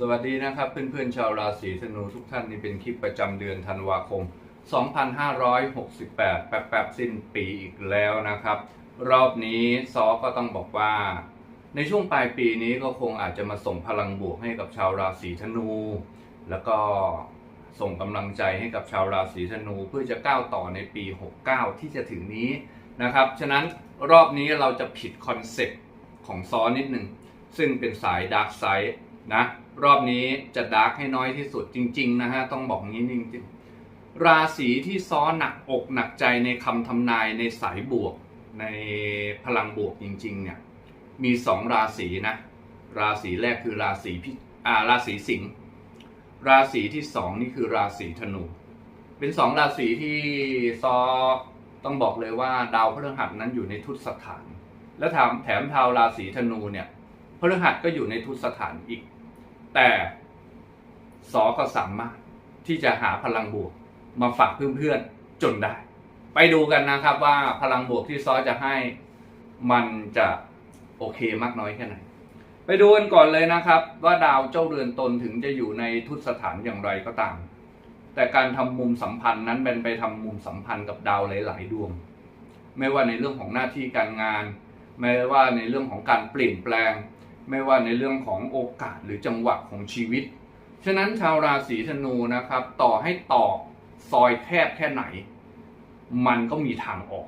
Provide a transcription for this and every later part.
สวัสดีนะครับเพื่อนๆชาวราศีธนูทุกท่านนี่เป็นคลิปประจำเดือนธันวาคม 2568 แป๊บๆสิ้นปีอีกแล้วนะครับ รอบนี้ซอก็ต้องบอกว่า ในช่วงปลายปีนี้ก็คงอาจจะมาส่งพลังบวกให้กับชาวราศีธนู แล้วก็ส่งกำลังใจให้กับชาวราศีธนูเพื่อจะก้าวต่อในปี 69 ที่จะถึงนี้นะครับ ฉะนั้นรอบนี้เราจะผิดคอนเซ็ปต์ของซอนิดหนึ่งซึ่งเป็นสายดาร์กไซด์ นะรอบนี้จะดาร์กให้น้อยที่สุดจริง ๆ นะฮะ ต้องบอกงี้จริงๆ ราศีที่ซ้อหนักอกหนักใจในคำทำนายในสายบวก ในพลังบวกจริง ๆ เนี่ย มีสองราศีนะ ราศีแรกคือราศีพิอ่าราศีสิงห์ราศีที่สองนี่คือราศีธนู เป็นสองราศีที่ซอต้องบอกเลยว่าดาวพฤหัสนั้นอยู่ในทุตสถาน และแถมแถมชาวราศีธนูเนี่ยพฤหัสก็อยู่ในทุตสถานอีก แต่สอก็สามารถที่จะหาพลังบวกมาฝากเพื่อนๆจนได้ ไปดูกันนะครับว่าพลังบวกที่ซอจะให้มันจะโอเคมากน้อยแค่ไหน ไปดูกันก่อนเลยนะครับ ว่าดาวเจ้าเรือนตนถึงจะอยู่ในทุตสถานอย่างไรก็ตาม แต่การทำมุมสัมพันธ์นั้นเป็นไปทำมุมสัมพันธ์กับดาวหลาย ๆ ดวง ไม่ว่าในเรื่องของหน้าที่การงาน ไม่ว่าในเรื่องของการเปลี่ยนแปลง ไม่ว่าในเรื่องของโอกาสหรือจังหวะของชีวิต ฉะนั้นชาวราศีธนูนะครับ ต่อให้ตอกซอยแคบแค่ไหน มันก็มีทางออก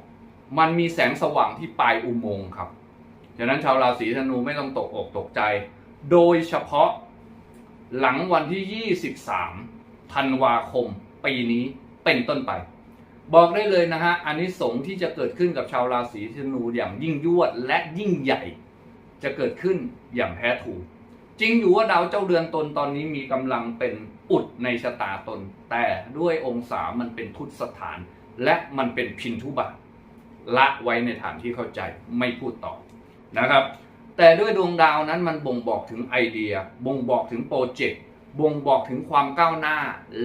มันมีแสงสว่างที่ปลายอุโมงค์ครับ ฉะนั้นชาวราศีธนูไม่ต้องตกอกตกใจ โดยเฉพาะหลังวันที่ 23 ธันวาคม ปีนี้เป็นต้นไป บอกได้เลยนะฮะอันนี้สงที่จะเกิดขึ้นกับชาวราศีธนูอย่างยิ่งยวดและยิ่งใหญ่ จะเกิดขึ้นอย่างแท้ถูก จริงอยู่ว่าดาวเจ้าเดือนตนตอนนี้มีกำลังเป็นอุดในชะตาตน แต่ด้วยองศามันเป็นทุตสถาน และมันเป็นพินทุบาทละไว้ในฐานที่เข้าใจไม่พูดต่อนะครับ แต่ด้วยดวงดาวนั้นมันบ่งบอกถึงไอเดีย บ่งบอกถึงโปรเจกต์บ่งบอกถึงความก้าวหน้า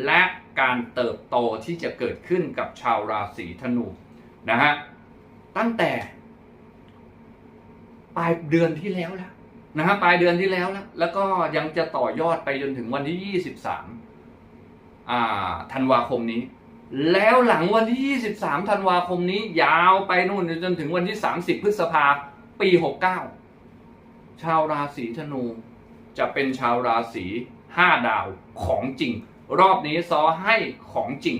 และการเติบโตที่จะเกิดขึ้นกับชาวราศีธนูนะฮะตั้งแต่ ปลายเดือนที่แล้วแล้วนะฮะปลายเดือนที่แล้วแล้วแล้วก็ยังจะต่อยอดไปจนถึงวันที่ 23อ่าธันวาคมนี้ แล้วหลังวันที่ 23ธันวาคมนี้ ยาวไปนู่นจนถึงวันที่ 30 พฤษภาปี 69 ชาวราศีธนู จะเป็นชาวราศี5ดาวของจริง รอบนี้ซอให้ของจริง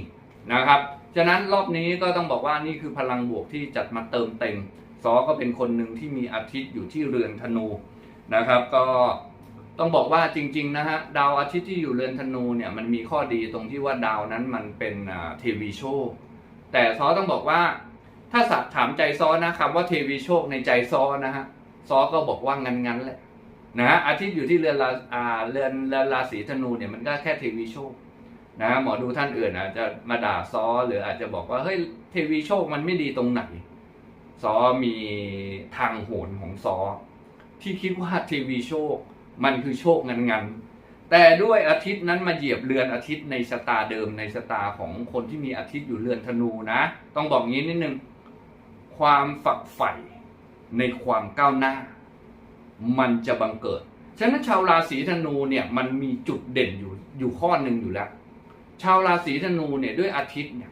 นะครับ ฉะนั้นรอบนี้ก็ต้องบอกว่านี่คือพลังบวกที่จัดมาเติมเต็ม ซอก็เป็นคนหนึ่งที่มีอาทิตย์อยู่ที่เรือนธนูนะครับ ก็ต้องบอกว่าจริงๆนะฮะดาวอาทิตย์ที่อยู่เรือนธนูเนี่ยมันมีข้อดีตรงที่ว่าดาวนั้นมันเป็นเทวีโชคแต่ซอต้องบอกว่าถ้าสัตว์ถามใจซอนะคำว่าเทวีโชคในใจซอนะฮะซอก็บอกว่างั้นๆแหละนะฮะอาทิตย์อยู่ที่เรือนราอ่าเรือนเรือนราศีธนูเนี่ยมันก็แค่เทวีโชคนะหมอดูท่านอื่นอาจจะมาด่าซอหรืออาจจะบอกว่าเฮ้ยเทวีโชคมันไม่ดีตรงไหน ซอมีทางโหนของซอ ที่คิดว่าเทวีโชค มันคือโชคงันงันๆแต่ด้วยอาทิตย์นั้นมาเหยียบเรือนอาทิตย์ในชะตาเดิมในชะตาของคนที่มีอาทิตย์อยู่เรือนธนูนะ ต้องบอกงี้นิดนึง ความฝักใฝ่ในความก้าวหน้า มันจะบังเกิด ฉะนั้นชาวราศีธนูเนี่ยมันมีจุดเด่นอยู่อยู่ข้อหนึ่งอยู่แล้ว ชาวราศีธนูเนี่ยด้วยอาทิตย์เนี่ย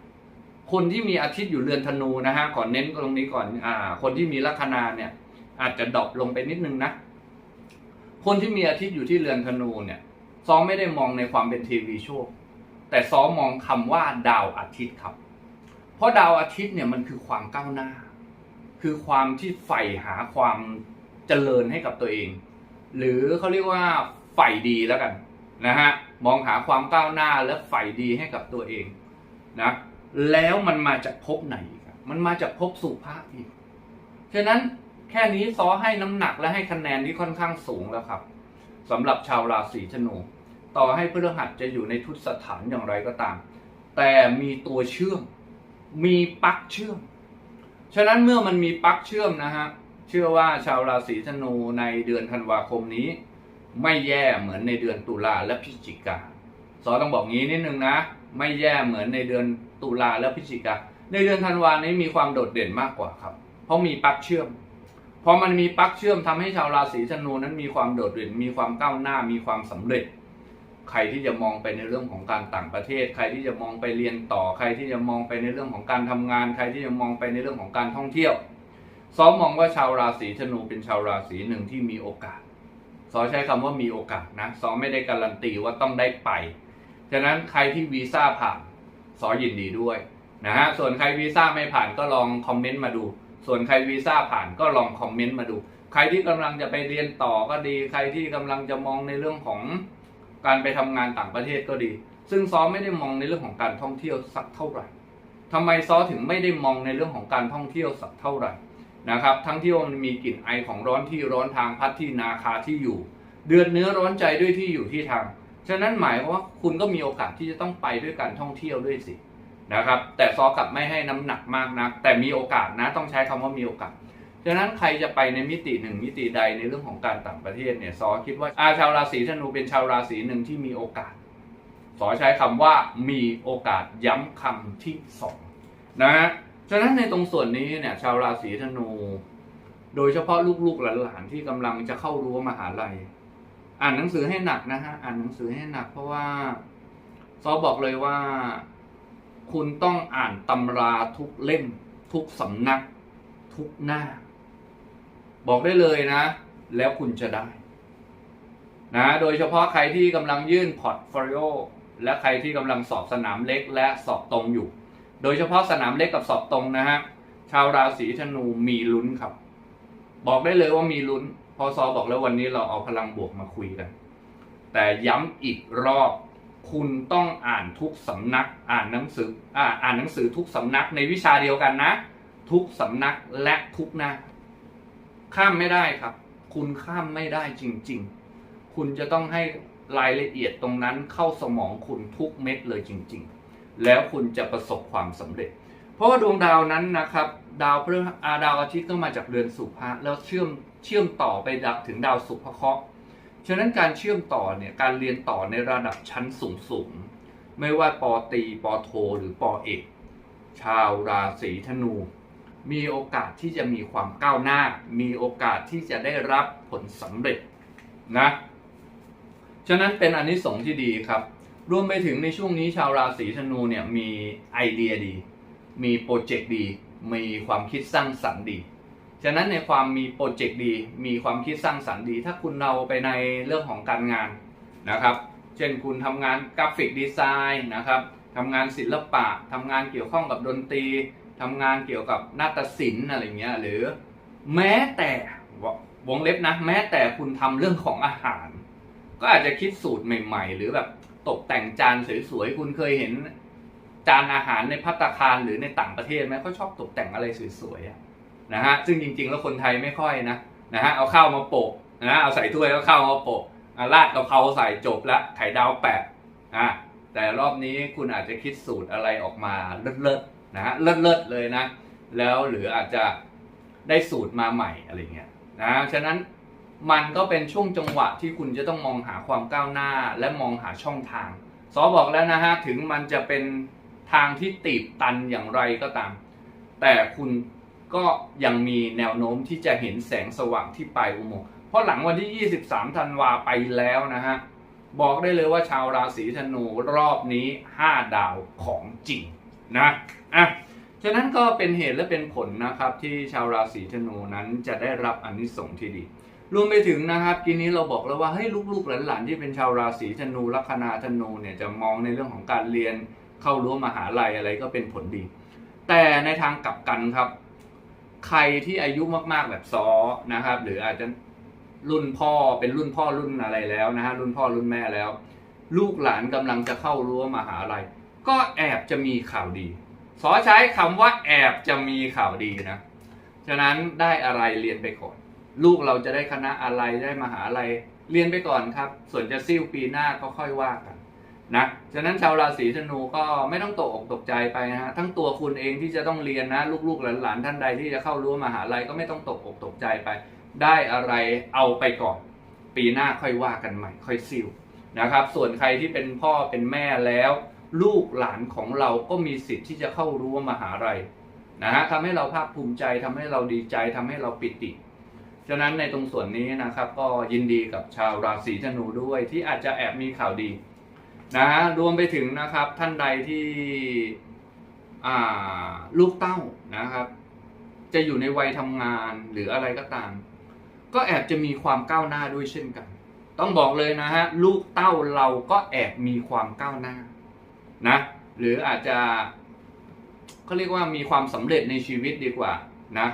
คนที่มีอาทิตย์อยู่เรือนธนูนะฮะขอเน้นตรงนี้ก่อนอ่า คนที่มีลัคนาเนี่ย อาจจะดรอปลงไปนิดนึงนะคนที่มีอาทิตย์อยู่ที่เรือนธนูเนี่ยซ้อมไม่ได้มองในความเป็นเทวีโชคแต่ซ้อมมองคำว่าดาวอาทิตย์ครับ เพราะดาวอาทิตย์เนี่ยมันคือความก้าวหน้า คือความที่ใฝ่หาความเจริญให้กับตัวเอง หรือเขาเรียกว่าใฝ่ดีแล้วกันนะฮะมองหาความก้าวหน้าและใฝ่ดีให้กับตัวเองนะ แล้วมันมาจากภพไหนอีกอะมันมาจากภพสุภาพอีกฉะนั้นแค่นี้ซอให้น้ำหนักและให้คะแนนที่ค่อนข้างสูงแล้วครับสำหรับชาวราศีธนู ต่อให้พฤหัสจะอยู่ในทุตสถานอย่างไรก็ตาม แต่มีตัวเชื่อม มีปลั๊กเชื่อม ฉะนั้นเมื่อมันมีปลั๊กเชื่อมนะฮะเชื่อว่าชาวราศีธนูในเดือนธันวาคมนี้ ไม่แย่เหมือนในเดือนตุลาและพฤศจิกาซอต้องบอกงี้นิดนึงนะ ไม่แย่เหมือนในเดือน ตุลาและพฤศจิกาในเดือนธันวานี้มีความโดดเด่นมากกว่าครับ เพราะมีปลั๊กเชื่อมพอมันมีปลั๊กเชื่อมทำให้ชาวราศีธนูนั้นมีความโดดเด่น มีความก้าวหน้า มีความสำเร็จ ใครที่จะมองไปในเรื่องของการต่างประเทศ ใครที่จะมองไปเรียนต่อ ใครที่จะมองไปในเรื่องของการทำงาน ใครที่จะมองไปในเรื่องของการท่องเที่ยวซอมองว่าชาวราศีธนูเป็นชาวราศีหนึ่งที่มีโอกาสซอใช้คำว่ามีโอกาสนะซอไม่ได้การันตีว่าต้องได้ไปฉะนั้นใครที่วีซ่าผ่าน ซอยินดีด้วยนะฮะส่วนใครวีซ่าไม่ผ่านก็ลองคอมเมนต์มาดู ส่วนใครวีซ่าผ่านก็ลองคอมเมนต์มาดู ใครที่กำลังจะไปเรียนต่อก็ดี ใครที่กำลังจะมองในเรื่องของการไปทำงานต่างประเทศก็ดี ซึ่งซอไม่ได้มองในเรื่องของการท่องเที่ยวสักเท่าไหร่ทำไมซอถึงไม่ได้มองในเรื่องของการท่องเที่ยวสักเท่าไหร่นะครับ ทั้งที่ว่ามันมีกลิ่นไอของร้อนที่ร้อนทางพัดที่นาคาที่อยู่ เดือดเนื้อร้อนใจด้วยที่อยู่ที่ทาง ฉะนั้นหมายว่าคุณก็มีโอกาสที่จะต้องไปด้วยการท่องเที่ยวด้วยสินะครับ แต่ซอกับไม่ให้น้ำหนักมากนัก แต่มีโอกาสนะต้องใช้คำว่ามีโอกาสฉะนั้นใครจะไปในมิติหนึ่งมิติใดในเรื่องของการต่างประเทศเนี่ยซอคิดว่าอาชาวราศีธนูเป็นชาวราศีหนึ่งที่มีโอกาสซอใช้คำว่ามีโอกาสย้ำคำที่สองนะฮะฉะนั้นในตรงส่วนนี้เนี่ยชาวราศีธนู โดยเฉพาะลูกๆหลานๆที่กำลังจะเข้ารั้วมหาลัย อ่านหนังสือให้หนักนะฮะอ่านหนังสือให้หนัก เพราะว่าซอบอกเลยว่า คุณต้องอ่านตำราทุกเล่ม ทุกสำนัก ทุกหน้า บอกได้เลยนะ แล้วคุณจะได้นะโดยเฉพาะใครที่กำลังยื่นพอร์ตโฟลิโอและใครที่กำลังสอบสนามเล็กและสอบตรงอยู่ โดยเฉพาะสนามเล็กกับสอบตรงนะฮะชาวราศีธนูมีลุ้นครับ บอกได้เลยว่ามีลุ้น อซอบอกแล้ววันนี้เราเอาพลังบวกมาคุยกัน แต่ย้ำอีกรอบคุณต้องอ่านทุกสำนักอ่านหนังสืออ่าอ่านหนังสือทุกสำนักในวิชาเดียวกันนะ ทุกสำนักและทุกหน้า ข้ามไม่ได้ครับ คุณข้ามไม่ได้จริง ๆ คุณจะต้องให้รายละเอียดตรงนั้นเข้าสมองคุณทุกเม็ดเลยจริง ๆ แล้วคุณจะประสบความสำเร็จ เพราะว่าดวงดาวนั้นนะครับ ดาวพฤหัสอาดาวอาทิตย์ก็มาจากเรือนสุภะแล้วเชื่อม เชื่อมต่อไปดับถึงดาวสุภเคราะห์ฉะนั้นการเชื่อมต่อเนี่ยการเรียนต่อในระดับชั้นสูงสูงไม่ว่าปอตีปอโท หรือปอเอกชาวราศีธนู มีโอกาสที่จะมีความก้าวหน้า มีโอกาสที่จะได้รับผลสำเร็จนะฉะนั้นเป็นอนนิสงส์ที่ดีครับ รวมไปถึงในช่วงนี้ชาวราศีธนูเนี่ยมีไอเดียดี มีโปรเจกต์ดี มีความคิดสร้างสรรค์ดี ฉะนั้นในความมีโปรเจกต์ดี มีความคิดสร้างสรรค์ดี ถ้าคุณเอาไปในเรื่องของการงานนะครับ เช่นคุณทำงานกราฟิกดีไซน์นะครับทำงานศิลปะทำงานเกี่ยวข้องกับดนตรีทำงานเกี่ยวกับนาฏศิลป์อะไรเงี้ยหรือแม้แต่วงเล็บนะแม้แต่คุณทำเรื่องของอาหาร ก็อาจจะคิดสูตรใหม่ ๆ หรือแบบตกแต่งจานสวยๆคุณเคยเห็นจานอาหารในพัตตาคารหรือในต่างประเทศไหมเขาชอบตกแต่งอะไรสวยๆอะ นะฮะซึ่งจริง ๆ แล้วคนไทยไม่ค่อยนะนะฮะเอาข้าวมาโปะนะเอาใส่ถ้วยแล้วข้าวมาโปะอะราดกะเพราใส่จบละไข่ดาวแปะอะแต่รอบนี้คุณอาจจะคิดสูตรอะไรออกมาเลิศๆนะฮะเลิศๆเลยนะ แล้วหรืออาจจะได้สูตรมาใหม่อะไรเงี้ยนะฉะนั้นมันก็เป็นช่วงจังหวะที่คุณจะต้องมองหาความก้าวหน้าและมองหาช่องทางซอบอกแล้วนะฮะถึงมันจะเป็นทางที่ตีบตันอย่างไรก็ตาม แต่คุณ ก็ยังมีแนวโน้มที่จะเห็นแสงสว่างที่ปลายอุโมงค์เพราะหลังวันที่ 23 ธันวาไปแล้วนะฮะ บอกได้เลยว่าชาวราศีธนูรอบนี้ 5 ดาวของจริงนะอะฉะนั้นก็เป็นเหตุและเป็นผลนะครับที่ชาวราศีธนูนั้นจะได้รับอนนิสงส์ที่ดีรวมไปถึงนะครับกีนี้เราบอกแล้วว่าให้ลูกๆหลานๆที่เป็นชาวราศีธนูลัคนาธนูเนี่ยจะมองในเรื่องของการเรียนเข้ารั้วมหาลัยอะไรก็เป็นผลดี แต่ในทางกลับกันครับ ใครที่อายุมากๆแบบซอนะครับ หรืออาจจะรุ่นพ่อเป็นรุ่นพ่อรุ่นอะไรแล้วนะฮะรุ่นพ่อรุ่นแม่แล้ว ลูกหลานกำลังจะเข้ารั้วมหาลัยก็แอบจะมีข่าวดีสอใช้คำว่าแอบจะมีข่าวดีนะฉะนั้นได้อะไรเรียนไปก่อน ลูกเราจะได้คณะอะไรได้มหาลัยเรียนไปก่อนครับ ส่วนจะซิ่วปีหน้าก็ค่อยว่ากัน นะฉะนั้นชาวราศีธนูก็ไม่ต้องตกอกตกใจไปนะฮะทั้งตัวคุณเองที่จะต้องเรียนนะลูกๆหลานๆท่านใดที่จะเข้ารั้วมหาลัยก็ไม่ต้องตกอกตกใจไป ได้อะไรเอาไปก่อน ปีหน้าค่อยว่ากันใหม่ ค่อยซิ่วนะครับ ส่วนใครที่เป็นพ่อเป็นแม่แล้ว ลูกหลานของเราก็มีสิทธิ์ที่จะเข้ารั้วมหาลัยนะฮะทำให้เราภาคภูมิใจทำให้เราดีใจทำให้เราปิติฉะนั้นในตรงส่วนนี้นะครับก็ยินดีกับชาวราศีธนูด้วยที่อาจจะแอบมีข่าวดี นะฮะรวมไปถึงนะครับท่านใดที่ลูกเต้านะครับ จะอยู่ในวัยทำงานหรืออะไรก็ตาม ก็แอบจะมีความก้าวหน้าด้วยเช่นกัน ต้องบอกเลยนะฮะลูกเต้าเราก็แอบมีความก้าวหน้านะหรืออาจจะเขาเรียกว่ามีความสำเร็จในชีวิตดีกว่านะ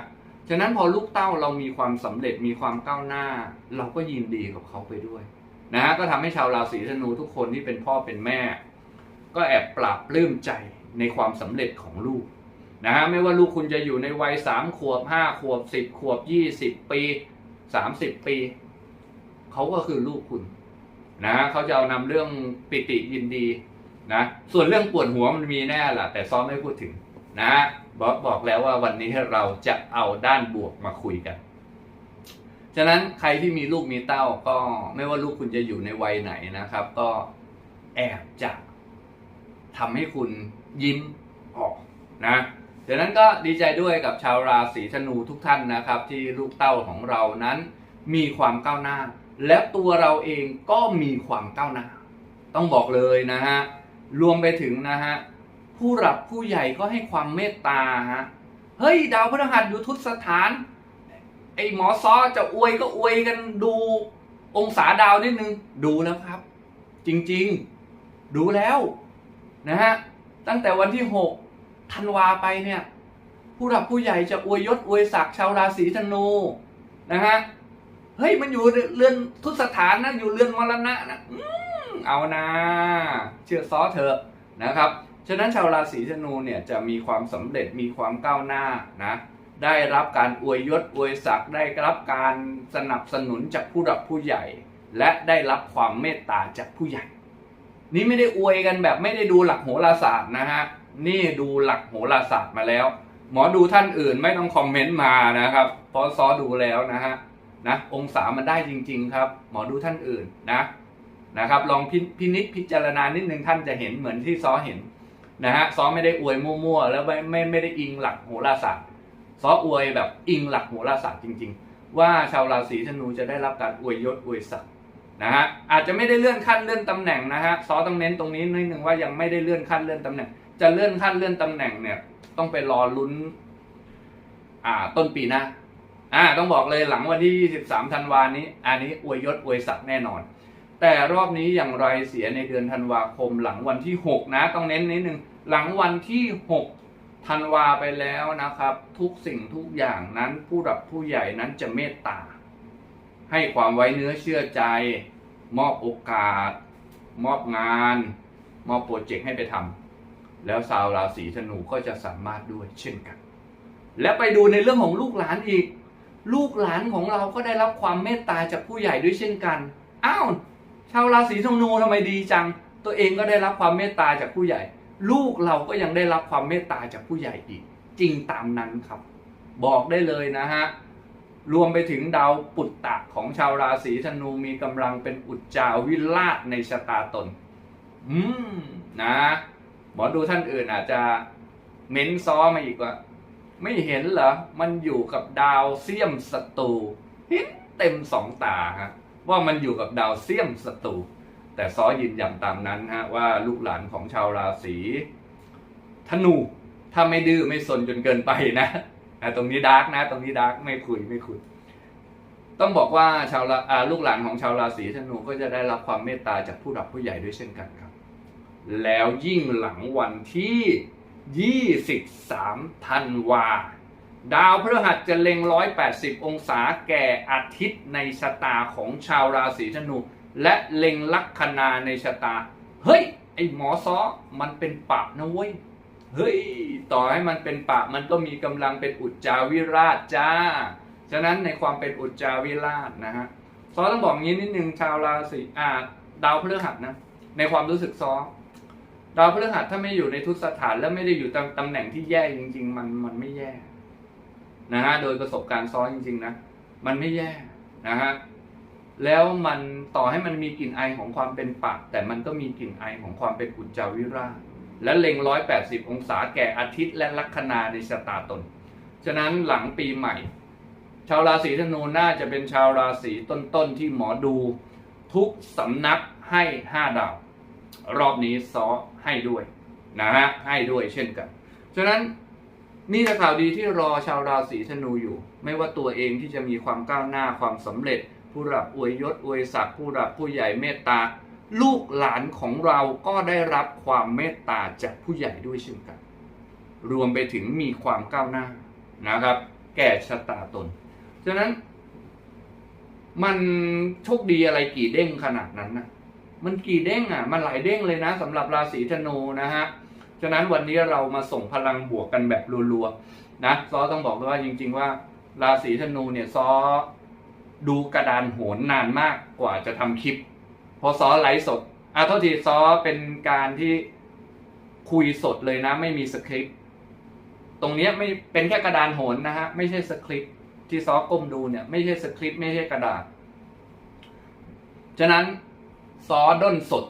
ฉะนั้นพอลูกเต้าเรามีความสำเร็จมีความก้าวหน้า เราก็ยินดีกับเขาไปด้วย นะฮะก็ทำให้ชาวราศีธนูทุกคนที่เป็นพ่อเป็นแม่ ก็แอบปรับปลื้มใจในความสำเร็จของลูกนะฮะไม่ว่าลูกคุณจะอยู่ในวัยสามขวบห้าขวบสิบขวบยี่สิบปีสามสิบปีเขาก็คือลูกคุณนะฮะเขาจะเอานำเรื่องปิติยินดีนะส่วนเรื่องปวดหัวมันมีแน่แหละแต่ซ้อมไม่พูดถึงนะฮะบอกบอกแล้วว่าวันนี้เราจะเอาด้านบวกมาคุยกัน ฉะนั้นใครที่มีลูกมีเต้าก็ไม่ว่าลูกคุณจะอยู่ในวัยไหนนะครับ ก็แอบจะทำให้คุณยิ้มออกนะดังนั้นก็ดีใจด้วยกับชาวราศีธนูทุกท่านนะครับ ที่ลูกเต้าของเรานั้นมีความก้าวหน้า และตัวเราเองก็มีความก้าวหน้า ต้องบอกเลยนะฮะรวมไปถึงนะฮะผู้หลักผู้ใหญ่ก็ให้ความเมตตาฮะเฮ้ยดาวพฤหัสอยู่ทุตสถาน ไอ้หมอซอจะอวยก็อวยกันดูองศาดาวนิดนึง ดูแล้วครับ จริงๆ ดูแล้วนะฮะตั้งแต่วันที่หกธันวาไปเนี่ย ผู้หลักผู้ใหญ่จะอวยยศอวยศักดิ์ชาวราศีธนูนะฮะเฮ้ยมันอยู่เรือนทุตสถานนะอยู่เรือนมรณะนะอเอานะเชื่อซอเถอะนะครับ ฉะนั้นชาวราศีธนูเนี่ยจะมีความสำเร็จมีความก้าวหน้านะ ได้รับการอวยยศอวยศักดิ์ได้รับการสนับสนุนจากผู้หลักผู้ใหญ่ และได้รับความเมตตาจากผู้ใหญ่ นี่ไม่ได้อวยกันแบบไม่ได้ดูหลักโหราศาสตร์นะฮะนี่ดูหลักโหราศาสตร์มาแล้ว หมอดูท่านอื่นไม่ต้องคอมเมนต์มานะครับเพราะซอดูแล้วนะฮะนะองศามันได้จริง ๆ ครับ หมอดูท่านอื่นนะนะครับ ลองพิพินิจพิจารณานิดนึงท่านจะเห็นเหมือนที่ซอเห็นนะฮะซอไม่ได้อวยมั่วๆแล้วไม่ไม่ไม่ได้อิงหลักโหราศาสตร์ ซออวยแบบอิงหลักโหราศาสตร์จริง ๆ ว่าชาวราศีธนูจะได้รับการอวยยศอวยศักดิ์นะฮะอาจจะไม่ได้เลื่อนขั้นเลื่อนตำแหน่งนะฮะซอต้องเน้นตรงนี้นิดนึงว่ายังไม่ได้เลื่อนขั้นเลื่อนตำแหน่ง จะเลื่อนขั้นเลื่อนตำแหน่งเนี่ยต้องไปรอลุ้นอ่าต้นปีหน้าอ่าต้องบอกเลยหลังวันที่ 23 ธันวานี้ อันนี้อวยยศอวยศักดิ์แน่นอน แต่รอบนี้อย่างไรเสียในเดือนธันวาคมหลังวันที่ 6 นะ ต้องเน้นนิดนึงหลังวันที่ 6 ธันวาไปแล้วนะครับ ทุกสิ่งทุกอย่างนั้นผู้รับผู้ใหญ่นั้นจะเมตตา ให้ความไว้เนื้อเชื่อใจ มอบโอกาส มอบงาน มอบโปรเจกต์ให้ไปทำแล้วชาวราศีธนูก็จะสามารถด้วยเช่นกัน และไปดูในเรื่องของลูกหลานอีก ลูกหลานของเราก็ได้รับความเมตตาจากผู้ใหญ่ด้วยเช่นกันอ้าวชาวราศีธนูทำไมดีจัง ตัวเองก็ได้รับความเมตตาจากผู้ใหญ่ ลูกเราก็ยังได้รับความเมตตาจากผู้ใหญ่อีก จริงตามนั้นครับ บอกได้เลยนะฮะ รวมไปถึงดาวปุตตะของชาวราศีธนูมีกำลังเป็นอุจจาวิลาศในชะตาตน อืมนะหมอดูท่านอื่นอาจจะเม้นซ้อมาอีกว่า ไม่เห็นเหรอ มันอยู่กับดาวเสียมศัตรูเห็นเต็มสองตาฮะว่ามันอยู่กับดาวเสียมศัตรู แต่ซอยืนยันตามนั้นฮะว่าลูกหลานของชาวราศีธนูถ้าไม่ดื้อไม่สนจนเกินไปนะตรงนี้ดาร์กนะ ตรงนี้ดาร์กไม่คุยไม่คุย ต้องบอกว่าชาวาลูกหลานของชาวราศีธนูก็จะได้รับความเมตตาจากผู้หลักผู้ใหญ่ด้วยเช่นกันครับ แล้วยิ่งหลังวันที่ 23 ธันวา ดาวพฤหัสจะเล็ง 180 องศาแก่อาทิตย์ในชะตาของชาวราศีธนู และเล็งลัคนาในชะตา เฮ้ย ไอหมอซอมันเป็นปะนะเว้ย เฮ้ย ต่อให้มันเป็นปะมันก็มีกำลังเป็นอุจจาวิราชจ้า ฉะนั้นในความเป็นอุจจาวิราชนะฮะซอต้องบอกงี้นิดนึงชาวราศีอ่าดาวพฤหัสนะ ในความรู้สึกซอดาวพฤหัสถ้าไม่อยู่ในทุตสถานแล้วไม่ได้อยู่ตำตำแหน่งที่แย่จริง ๆ มันมันไม่แย่นะฮะโดยประสบการณ์ซ้อจริง ๆ นะ มันไม่แย่นะฮะ แล้วมันต่อให้มันมีกลิ่นไอของความเป็นปากแต่มันก็มีกลิ่นไอของความเป็นอุจจาวิราชและเล็งร้อยแปดสิบองศาแก่อาทิตย์และลัคนาในชะตาตน ฉะนั้นหลังปีใหม่ ชาวราศีธนูน่าจะเป็นชาวราศีต้นๆที่หมอดูทุกสำนักให้ห้าดาว รอบนี้ซอให้ด้วยนะฮะให้ด้วยเช่นกัน ฉะนั้นนี่คือข่าวดีที่รอชาวราศีธนูอยู่ ไม่ว่าตัวเองที่จะมีความก้าวหน้าความสำเร็จ ผู้รับอวยยศอวยศักดิ์ผู้รับผู้ใหญ่เมตตา ลูกหลานของเราก็ได้รับความเมตตาจากผู้ใหญ่ด้วยเช่นกัน รวมไปถึงมีความก้าวหน้านะครับ แก่ชะตาตน ฉะนั้น มันโชคดีอะไรกี่เด้งขนาดนั้นนะมันกี่เด้งอะ มันหลายเด้งเลยนะสำหรับราศีธนูนะฮะฉะนั้นวันนี้เรามาส่งพลังบวกกันแบบรัวๆนะซอต้องบอกเลยว่าจริง ๆ ว่าราศีธนูเนี่ยซอ ดูกระดานโหนนานมากกว่าจะทำคลิปพอซอไลฟ์สดอะโทษทีซอเป็นการที่คุยสดเลยนะ ไม่มีสคริปต์ตรงเนี้ยไม่เป็นแค่กระดานโหนนะฮะไม่ใช่สคริปต์ที่ซอก้มดูเนี่ย ไม่ใช่สคริปต์ไม่ใช่กระดาษ ฉะนั้นซอด้นสด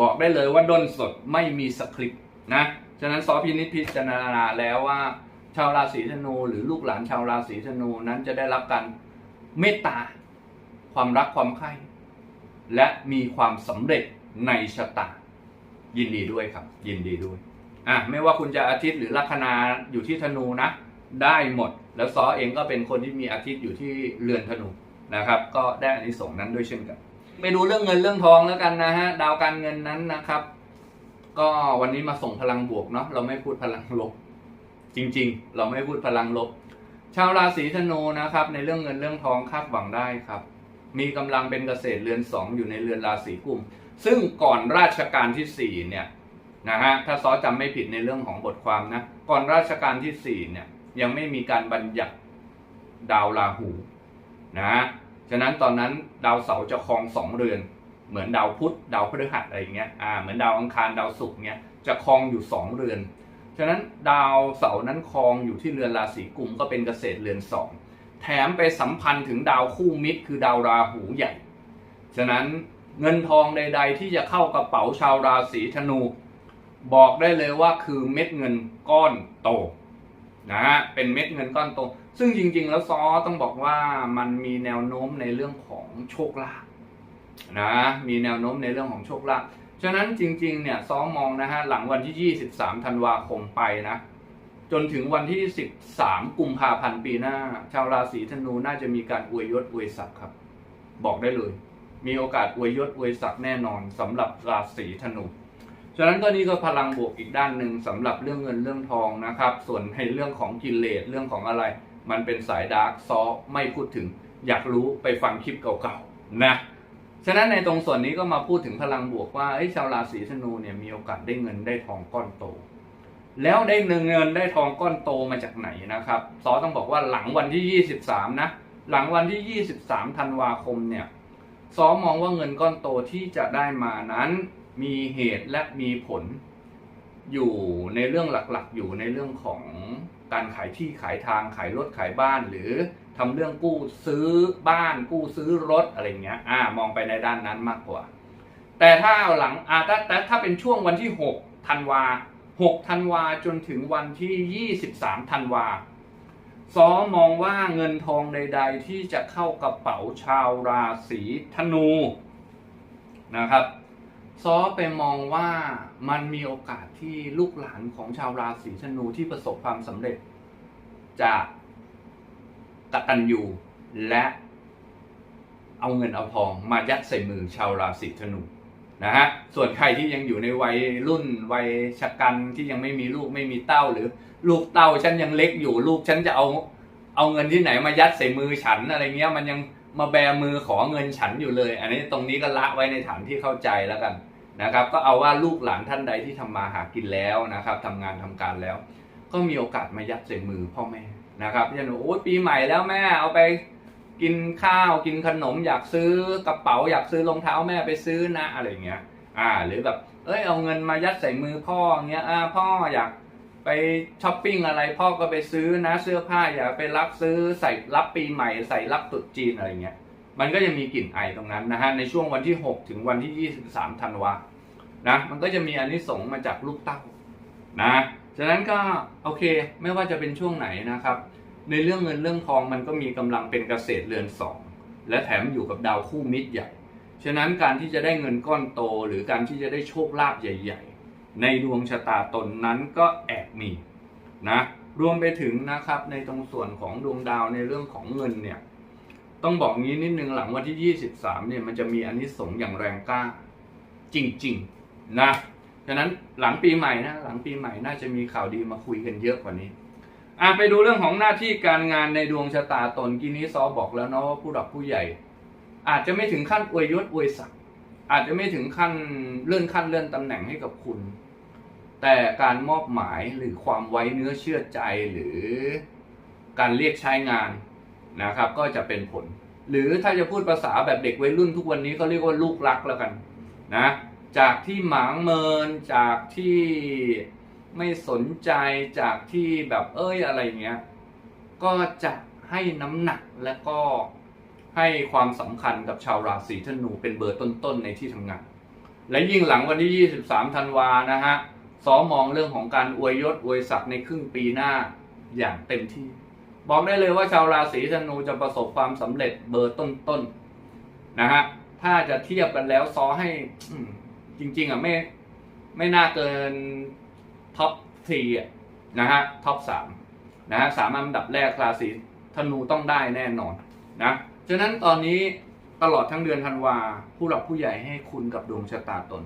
บอกได้เลยว่าด้นสดไม่มีสคริปต์นะฉะนั้นซอพินิจพิจารณาแล้วว่า ชาวราศีธนูหรือลูกหลานชาวราศีธนูนั้นจะได้รับการ เมตตา ความรักความใคร่และมีความสำเร็จในชะตา ยินดีด้วยครับ ยินดีด้วยอะไม่ว่าคุณจะอาทิตย์หรือลัคนาอยู่ที่ธนูนะ ได้หมด แล้วซอเองก็เป็นคนที่มีอาทิตย์อยู่ที่เรือนธนูนะครับ ก็ได้อานิสงส์นั้นด้วยเช่นกันไปดูเรื่องเงินเรื่องทองแล้วกันนะฮะดาวการเงินนั้นนะครับ ก็วันนี้มาส่งพลังบวกเนาะเราไม่พูดพลังลบ จริง ๆ เราไม่พูดพลังลบ ชาวราศีธนูนะครับ ในเรื่องเงินเรื่องทองคาดหวังได้ครับ มีกำลังเป็นเกษตรเรือนสองอยู่ในเรือนราศีกุม ซึ่งก่อนราชการที่สี่เนี่ยนะฮะถ้าซอจำไม่ผิดในเรื่องของบทความนะก่อนราชการที่สี่เนี่ยยังไม่มีการบัญญัติดาวราหูนะฉะนั้นตอนนั้นดาวเสาจะครองสองเรือน เหมือนดาวพุธดาวพฤหัสอะไรอย่างเงี้ยอ่าเหมือนดาวอังคารดาวศุกร์เงี้ยจะครองอยู่สองเรือน ฉะนั้นดาวเสาร์นั้นครองอยู่ที่เรือนราศีกุมก็เป็นเกษตรเรือนสองแถมไปสัมพันธ์ถึงดาวคู่มิตร คือดาวราหูใหญ่ ฉะนั้นเงินทองใด ๆ ที่จะเข้ากระเป๋าชาวราศีธนู บอกได้เลยว่าคือเม็ดเงินก้อนโตนะฮะเป็นเม็ดเงินก้อนโต ซึ่งจริง ๆ แล้วซอต้องบอกว่ามันมีแนวโน้มในเรื่องของโชคลาภนะมีแนวโน้มในเรื่องของโชคลาภ ฉะนั้นจริงๆเนี่ยซ้อมองนะฮะหลังวันที่ 23 ธันวาคมไปนะ จนถึงวันที่ 13 กุมภาพันธ์ปีหน้า ชาวราศีธนูน่าจะมีการอวยยศอวยศักดิ์ครับ บอกได้เลย มีโอกาสอวยยศอวยศักดิ์แน่นอนสำหรับราศีธนูฉะนั้นก็นี่ก็พลังบวกอีกด้านหนึ่งสำหรับเรื่องเงินเรื่องทองนะครับ ส่วนในเรื่องของกิเลสเรื่องของอะไร มันเป็นสายดาร์กซอไม่พูดถึง อยากรู้ไปฟังคลิปเก่าๆนะ ฉะนั้นในตรงส่วนนี้ก็มาพูดถึงพลังบวกว่าชาวราศีธนูเนี่ยมีโอกาสได้เงินได้ทองก้อนโต แล้วได้เงินได้ทองก้อนโตมาจากไหนนะครับ ซอต้องบอกว่าหลังวันที่ 23 นะ หลังวันที่ 23 ธันวาคมเนี่ยซอมองว่าเงินก้อนโตที่จะได้มานั้นมีเหตุและมีผลอยู่ในเรื่องหลักๆ อยู่ในเรื่องของการขายที่ขายทางขายรถขายบ้านหรือ ทำเรื่องกู้ซื้อบ้านกู้ซื้อรถอะไรเงี้ยอ่ามองไปในด้านนั้นมากกว่า แต่ถ้าหลังอ่าแต่แต่ถ้าเป็นช่วงวันที่6ธันวา6ธันวาจนถึงวันที่ 23ธันวาซอมองว่าเงินทองใด ๆ ที่จะเข้ากระเป๋าชาวราศีธนูนะครับซอไปมองว่ามันมีโอกาสที่ลูกหลานของชาวราศีธนูที่ประสบความสำเร็จ จะ กตัญญูและเอาเงินเอาทองมายัดใส่มือชาวราศีธนูนะฮะส่วนใครที่ยังอยู่ในวัยรุ่นวัยชะกันที่ยังไม่มีลูกไม่มีเต้าหรือลูกเต้าฉันยังเล็กอยู่ลูกฉันจะเอาเอาเงินที่ไหนมายัดใส่มือฉันอะไรเงี้ยมันยังมาแบมือขอเงินฉันอยู่เลย อันนี้ตรงนี้ก็ละไว้ในฐานที่เข้าใจแล้วกันนะครับ ก็เอาว่าลูกหลานท่านใดที่ทำมาหากินแล้วนะครับทำงานทำการแล้ว ก็มีโอกาสมายัดใส่มือพ่อแม่ นะครับเช่นโอ้ปีใหม่แล้วแม่เอาไปกินข้าวกินขนมอยากซื้อกระเป๋าอยากซื้อรองเท้าแม่ไปซื้อนะอะไรเงี้ยอ่าหรือแบบเอ้ยเอาเงินมายัดใส่มือพ่อเงี้ยอ่าพ่ออยากไปช้อปปิ้งอะไรพ่อก็ไปซื้อนะเสื้อผ้าอย่าไปรับซื้อใส่รับปีใหม่ใส่รับตรุษจีนอะไรเงี้ยมันก็จะมีกลิ่นไอตรงนั้นนะฮะในช่วงวันที่ 6 ถึงวันที่ 23ธันวานะมันก็จะมีอานิสงส์มาจากลูกเต้านะ ฉะนั้นก็โอเคไม่ว่าจะเป็นช่วงไหนนะครับ ในเรื่องเงินเรื่องทองมันก็มีกำลังเป็นเกษตรเรือนสองและแถมอยู่กับดาวคู่มิตรใหญ่ ฉะนั้นการที่จะได้เงินก้อนโต หรือการที่จะได้โชคลาภใหญ่ ๆ ในดวงชะตาตนนั้นก็แอบมีนะรวมไปถึงนะครับในตรงส่วนของดวงดาวในเรื่องของเงินเนี่ยต้องบอกงี้นิดนึงหลังวันที่ 23เนี่ยมันจะมีอานิสงส์อย่างแรงกล้าจริงๆนะ ฉะนั้นหลังปีใหม่นะหลังปีใหม่น่าจะมีข่าวดีมาคุยกันเยอะกว่านี้อะไปดูเรื่องของหน้าที่การงานในดวงชะตาตนกีนี้ซอบอกแล้วเนาะว่าผู้หลักผู้ใหญ่ อาจจะไม่ถึงขั้นอวยยศอวยศักดิ์อาจจะไม่ถึงขั้นเลื่อนขั้นเลื่อนตำแหน่งให้กับคุณ แต่การมอบหมายหรือความไว้เนื้อเชื่อใจหรือการเรียกใช้งานนะครับ ก็จะเป็นผล หรือถ้าจะพูดภาษาแบบเด็กวัยรุ่นทุกวันนี้ก็เรียกว่าลูกรักแล้วกันนะ จากที่หมางเมิน จากที่ไม่สนใจจากที่แบบเอ้ยอะไรเงี้ย ก็จะให้น้ำหนักและก็ให้ความสำคัญกับชาวราศีธนูเป็นเบอร์ต้นๆในที่ทำงาน และยิ่งหลังวันที่ 23 ธันวานะฮะซ้อมมองเรื่องของการอวยยศอวยศักดิ์ในครึ่งปีหน้าอย่างเต็มที่ บอกได้เลยว่าชาวราศีธนูจะประสบความสำเร็จเบอร์ต้นๆนะฮะถ้าจะเทียบกันแล้วซ้อให้ จริง ๆอะไม่ไม่น่าเกินท็อปทีอะนะฮะท็อปสามนะฮะสามอันดับแรกราศีธนูต้องได้แน่นอนนะฉะนั้นตอนนี้ตลอดทั้งเดือนธันวาผู้หลักผู้ใหญ่ให้คุณกับดวงชะตาตน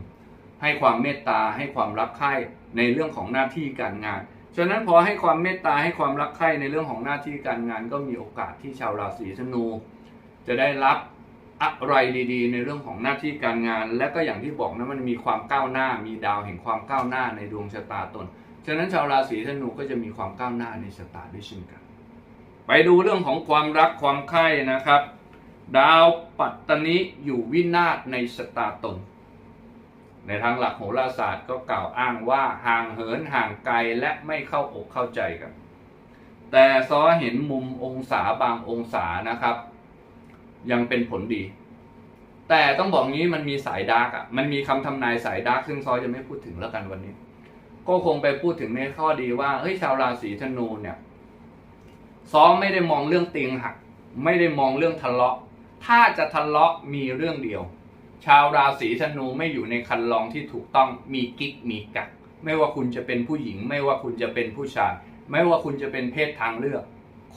ให้ความเมตตาให้ความรักใคร่ในเรื่องของหน้าที่การงาน ฉะนั้นพอให้ความเมตตาให้ความรักใคร่ในเรื่องของหน้าที่การงาน ก็มีโอกาสที่ชาวราศีธนู จะได้รับ อะไรดีๆ ในเรื่องของหน้าที่การงาน และก็อย่างที่บอกนะมันมีความก้าวหน้า มีดาวแห่งความก้าวหน้าในดวงชะตาตน ฉะนั้นชาวราศีธนูก็จะมีความก้าวหน้าในชะตาด้วยเช่นกัน ไปดูเรื่องของความรักความใคร่นะครับ ดาวปัตตนิอยู่วินาศในชะตาตน ในทางหลักโหราศาสตร์ก็กล่าวอ้างว่าห่างเหินห่างไกลและไม่เข้าอกเข้าใจกัน แต่ซ้อเห็นมุมองศาบางองศานะครับ ยังเป็นผลดี แต่ต้องบอกงี้มันมีสายดาร์กอะมันมีคำทำนายสายดาร์กซึ่งซอจะไม่พูดถึงแล้วกันวันนี้ ก็คงไปพูดถึงในข้อดีว่าเฮ้ยชาวราศีธนูเนี่ยซ้อมไม่ได้มองเรื่องเตียงหัก ไม่ได้มองเรื่องทะเลาะ ถ้าจะทะเลาะมีเรื่องเดียว ชาวราศีธนูไม่อยู่ในคันลองที่ถูกต้องมีกิ๊กมีกักไม่ว่าคุณจะเป็นผู้หญิง ไม่ว่าคุณจะเป็นผู้ชาย ไม่ว่าคุณจะเป็นเพศทางเลือก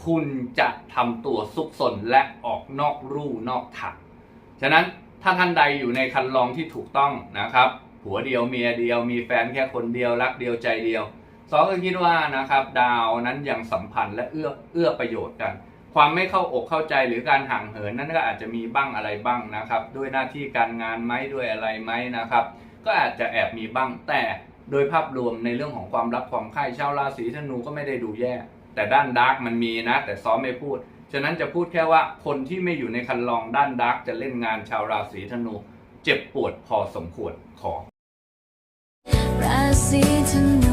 คุณจะทำตัวซุกซนและออกนอกรูนอกทางฉะนั้นถ้าท่านใดอยู่ในคันลองที่ถูกต้องนะครับผัวเดียวเมียเดียวมีแฟนแค่คนเดียวรักเดียวใจเดียวซอก็คิดว่านะครับดาวนั้นยังสัมพันธ์และเอื้อเอื้อประโยชน์กัน ความไม่เข้าอกเข้าใจหรือการห่างเหินนั้นก็อาจจะมีบ้างอะไรบ้างนะครับ ด้วยหน้าที่การงานไหมด้วยอะไรไหมนะครับ ก็อาจจะแอบมีบ้างแต่โดยภาพรวมในเรื่องของความรักความใคร่ชาวราศีธนูก็ไม่ได้ดูแย่ แต่ด้านดาร์กมันมีนะ แต่ซ้อมไม่พูด ฉะนั้นจะพูดแค่ว่าคนที่ไม่อยู่ในคันลองด้านดาร์กจะเล่นงานชาวราศีธนู เจ็บปวดพอสมควรขอราศีธนู